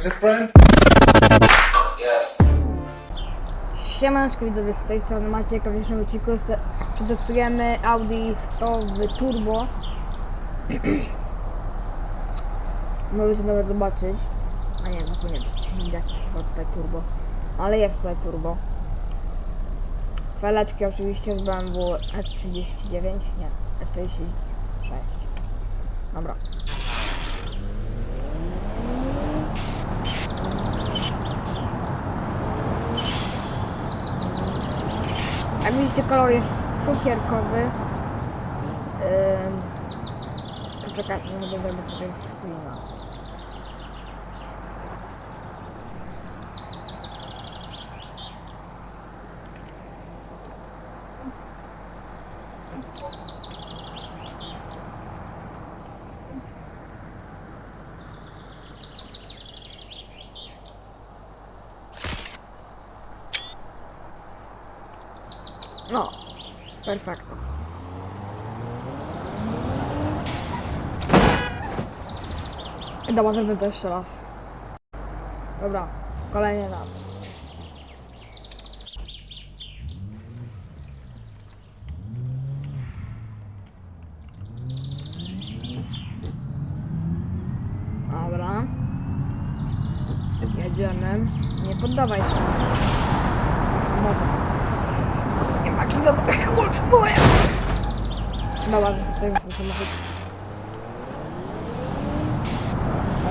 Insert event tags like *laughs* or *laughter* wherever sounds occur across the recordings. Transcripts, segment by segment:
That's it, friend? Yes. Siemaneczko widzowie, z tej strony Maciek, a w dzisiejszym odcinku przetestujemy Audi 100 w turbo. *clears throat* Możecie nawet zobaczyć. A nie, że nie widać chyba tutaj turbo. Ale jest tutaj turbo. Feleczki oczywiście z BMW S39, nie, S36. Dobra. Jak widzicie kolor jest cukierkowy. Ym... Poczekajcie, bo zrobię sobie screena. No, perfekto. Dobra, zrobię to jeszcze raz. Dobra, kolejny raz. Dobra. Jedziemy. Nie poddawaj się. Dobra. Nie ma za dobre hamulce moje. Dobra, jest ten samochód.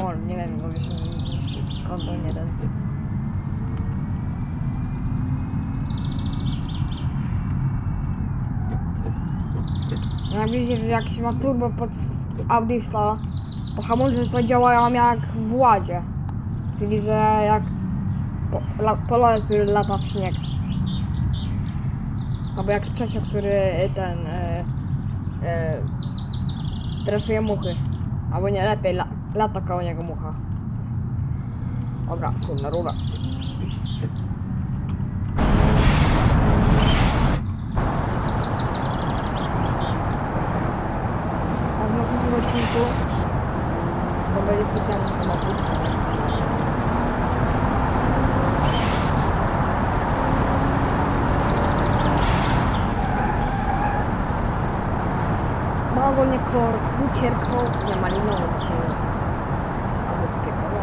O, nie wiem, bo wiesz, nie zmieści. Kondon jeden. Jak widzicie, jak się ma turbo pod Audi 100, to hamulce to działają jak w ładzie. Czyli, że jak po, la, lata w śnieg. Albo jak Czesio, który ten e, e, muchy. Albo nie, lepiej, la, lata koło niego mucha. Dobra, kurna rura. A w następnym odcinku to będzie specjalny samochód. Ma ogólnie kolor cukierkowy, nie malinowy takiego. Albo cukierkowy.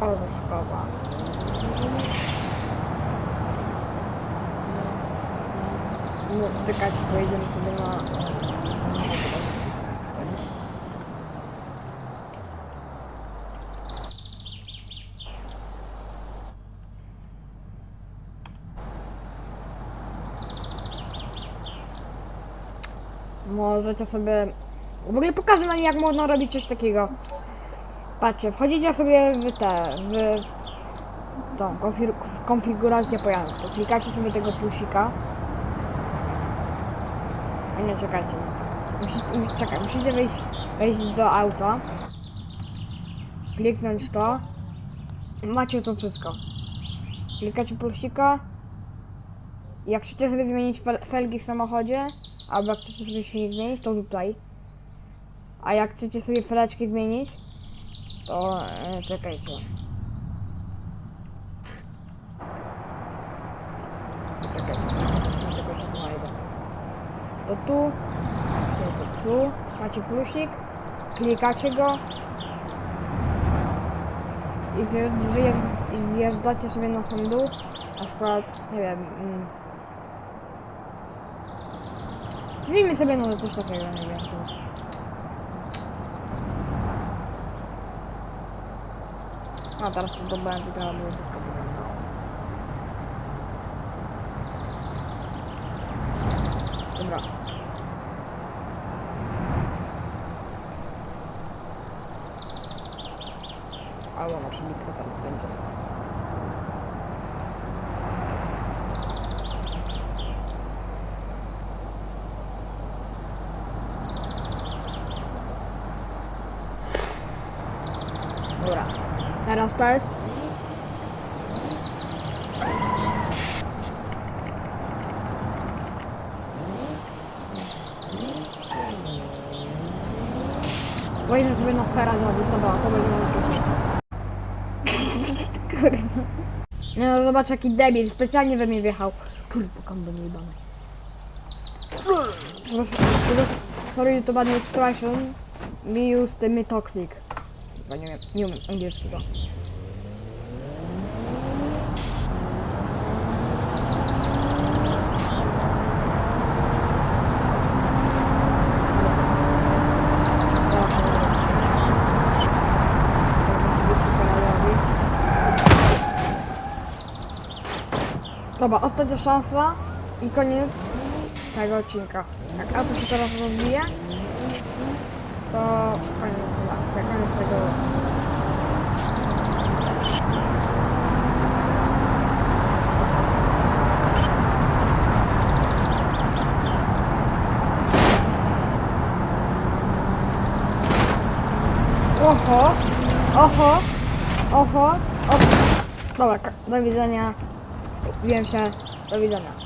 Kolorszkowa. No, czekajcie, pojedziemy sobie na... Możecie sobie... W ogóle pokażę wam jak można robić coś takiego. Patrzcie, wchodzicie sobie w te... w tą konfigurację pojazdu. Klikacie sobie tego plusika. A nie, czekajcie. Musicie, mus- czekaj, musicie wejść, wejść do auta. Kliknąć to. Macie to wszystko. Klikacie plusika. Jak chcecie sobie zmienić fel felgi w samochodzie, albo jak chcecie sobie silnik zmienić, to tutaj. A jak chcecie sobie feleczki zmienić, to e, czekajcie. Czekajcie, tu znajdę. To tu, to tu, macie plusik, klikacie go i zjeżdż- i zjeżdżacie sobie na sam dół, na przykład, nie wiem, Wyjmij sobie no coś takiego, nie wiem co. A teraz to do będzie trzeba Dobra. Teraz to jest. Wejdę sobie na hera zrobił, to dobra, to będzie *laughs* Kurwa. No zobacz jaki debil, specjalnie we mnie wjechał. Kurwa, kombo nie jebany. Przepraszam, przepraszam, sorry, to badnie jest Crash, me use the me toxic. Chyba nie nie umiem angielskiego. Dobra, ostatnia szansa i koniec tego odcinka. Jak auto się teraz rozbije, to koniec chyba. To koniec tego. Oho, oho, oho, oho. Dobra, do widzenia. Wiem się, do widzenia.